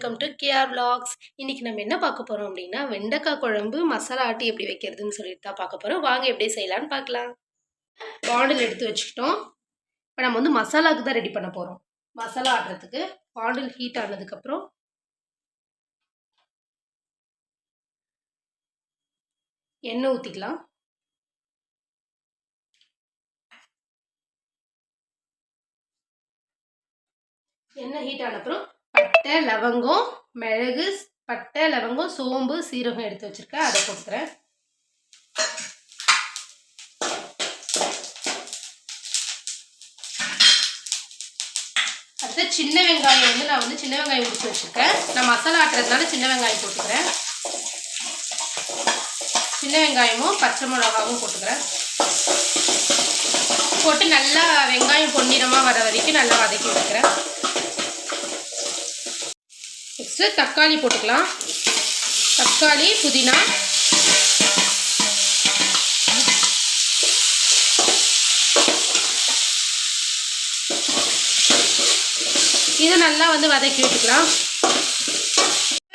Welcome to KR vlogs. இன்னைக்கு நம்ம என்ன பார்க்க போகிறோம் அப்படின்னா வெண்டைக்காய் குழம்பு மசாலா ஆட்டி எப்படி வைக்கிறதுன்னு சொல்லிட்டு தான் பார்க்க போகிறோம் வாங்க எப்படி செய்யலான்னு பார்க்கலாம். பாண்டில் எடுத்து வச்சுக்கிட்டோம். இப்போ நம்ம வந்து மசாலாவுக்கு தான் ரெடி பண்ண போகிறோம் மசாலா ஆடுறதுக்கு பாண்டில் ஹீட் ஆனதுக்கப்புறம் எண்ணெய் ஊற்றிக்கலாம் எண்ணெய் ஹீட் ஆன அப்புறம் பட்டை லவங்கம் மிளகு பட்டை லவங்கம் சோம்பு சீரகம் எடுத்து வச்சுருக்கேன். அதை கொடுக்குறேன் அடுத்து சின்ன வெங்காயம் வந்து நான் வந்து சின்ன வெங்காயம் முடிச்சு வச்சுருக்கேன். நான் மசாலா ஆட்டுறதுனால சின்ன வெங்காயம் போட்டுக்கிறேன். சின்ன வெங்காயமும் பச்சை மிளகாவும் போட்டுக்கிறேன். போட்டு நல்லா வெங்காயம் பொன்னிறமாக வர வரைக்கும் நல்லா வதக்கி விட்டுக்கிறேன் நெக்ஸ்ட்டு தக்காளி போட்டுக்கலாம். தக்காளி புதினா. இதை நல்லா வந்து வதக்கி விட்டுக்கலாம்.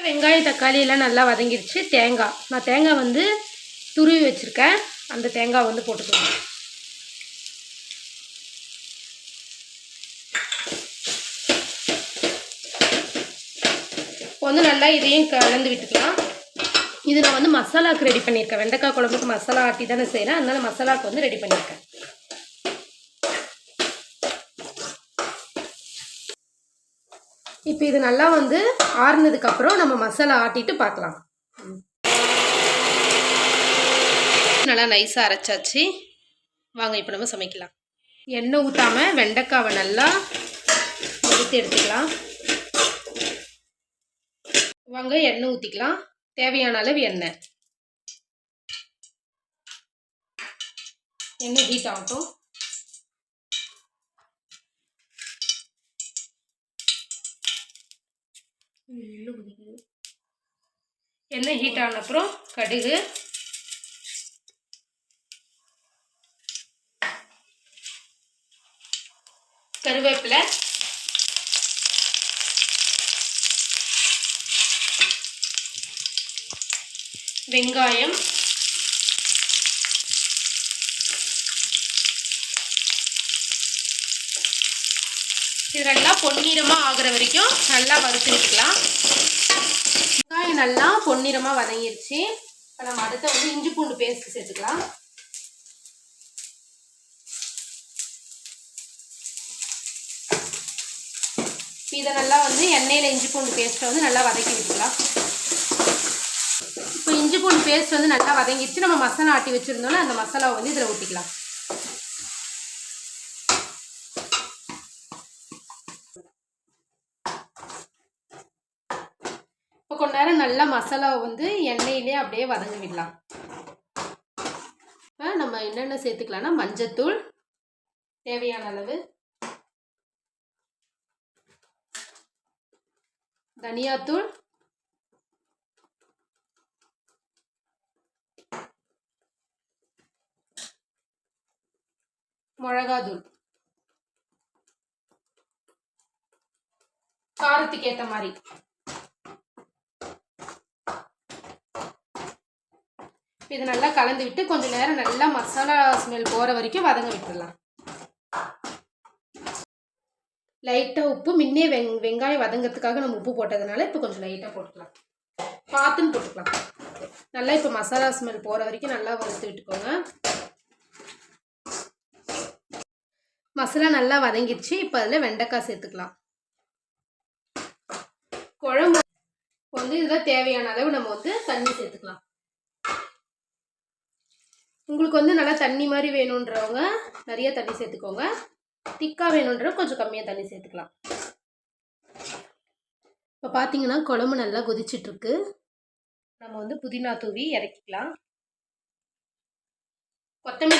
வெங்காயம் தக்காளி எல்லாம் நல்லா வதங்கிடுச்சு தேங்காய். நான் தேங்காய் வந்து துருவி வச்சுருக்கேன். அந்த தேங்காய் வந்து போட்டுக்கலாம். வந்து நல்லா இதையும் கலந்து விட்டுக்கலாம். இது நான் வந்து மசாலாவுக்கு ரெடி பண்ணியிருக்கேன். வெண்டைக்காய் குழம்புக்கு மசாலா ஆட்டி தானே செய்கிறேன் அதனால மசாலாவுக்கு வந்து ரெடி பண்ணியிருக்கேன். இப்போ இது நல்லா வந்து ஆறுனதுக்கப்புறம் நம்ம மசாலா ஆட்டிட்டு பார்க்கலாம். நல்லா நைஸாக அரைச்சாச்சு. வாங்க இப்போ நம்ம சமைக்கலாம். எண்ணெய் ஊற்றாமல் வெண்டைக்காவை நல்லா எடுத்து எடுத்துக்கலாம். வாங்க எண்ணெய் ஊற்றிக்கலாம் தேவையான அளவு எண்ணெய். எண்ணெய் ஹீட் ஆகட்டும். எண்ணெய் ஹீட் ஆன அப்புறம் கடுகு. கருவேப்பிலை. வெங்காயம். இது நல்லா பொன்னிறமாக ஆகிற வரைக்கும் நல்லா வறுத்து விட்டுக்கலாம். வெங்காயம் நல்லா பொன்னிறமாக வதங்கிருச்சு. இப்போ நம்ம அடுத்த வந்து இஞ்சி பூண்டு பேஸ்ட் சேர்த்துக்கலாம். இதை நல்லா வந்து எண்ணெயில் இஞ்சி பூண்டு பேஸ்ட்டை வந்து நல்லா வதக்கி விட்டுக்கலாம். இஞ்சி பூண்டு பேஸ்ட் வந்து நல்லா வதங்கிடுச்சு. நம்ம மசாலா ஆட்டி வச்சுருந்தோம்ல அந்த மசாலாவை வந்து இதில் ஊற்றிக்கலாம் இப்போ கொஞ்ச நேரம் நல்லா மசாலாவை வந்து எண்ணெயிலே அப்படியே வதங்க விடலாம். இப்போ நம்ம என்னென்ன சேர்த்துக்கலாம்னா மஞ்சத்தூள் தேவையான அளவு. தனியாத்தூள். மிளகாதூள் காரத்துக்கு ஏற்ற மாதிரி. இது நல்லா கலந்து விட்டு கொஞ்சம் நேரம் நல்லா மசாலா ஸ்மெல் போகிற வரைக்கும் வதங்க விட்டுடலாம் லைட்டாக உப்பு முன்னே வெங் வெங்காயம் வதங்கிறதுக்காக நம்ம உப்பு போட்டதுனால இப்போ கொஞ்சம் லைட்டாக போட்டுக்கலாம். பார்த்துன்னு போட்டுக்கலாம். நல்லா இப்போ மசாலா ஸ்மெல் போகிற வரைக்கும் நல்லா வறுத்து விட்டுக்கோங்க. மசாலா நல்லா வதங்கிடுச்சு. இப்போ அதில் வெண்டைக்காய் சேர்த்துக்கலாம். குழம்பு வந்து இதில் தேவையான அளவு நம்ம வந்து தண்ணி சேர்த்துக்கலாம். உங்களுக்கு வந்து நல்லா தண்ணி மாதிரி வேணுன்றவங்க நிறைய தண்ணி சேர்த்துக்கோங்க. திக்காக வேணுன்றவங்க கொஞ்சம் கம்மியாக தண்ணி சேர்த்துக்கலாம். இப்போ பார்த்தீங்கன்னா குழம்பு நல்லா கொதிச்சிட்ருக்கு. நம்ம வந்து புதினா தூவி இறக்கிக்கலாம். கொத்தமல்லி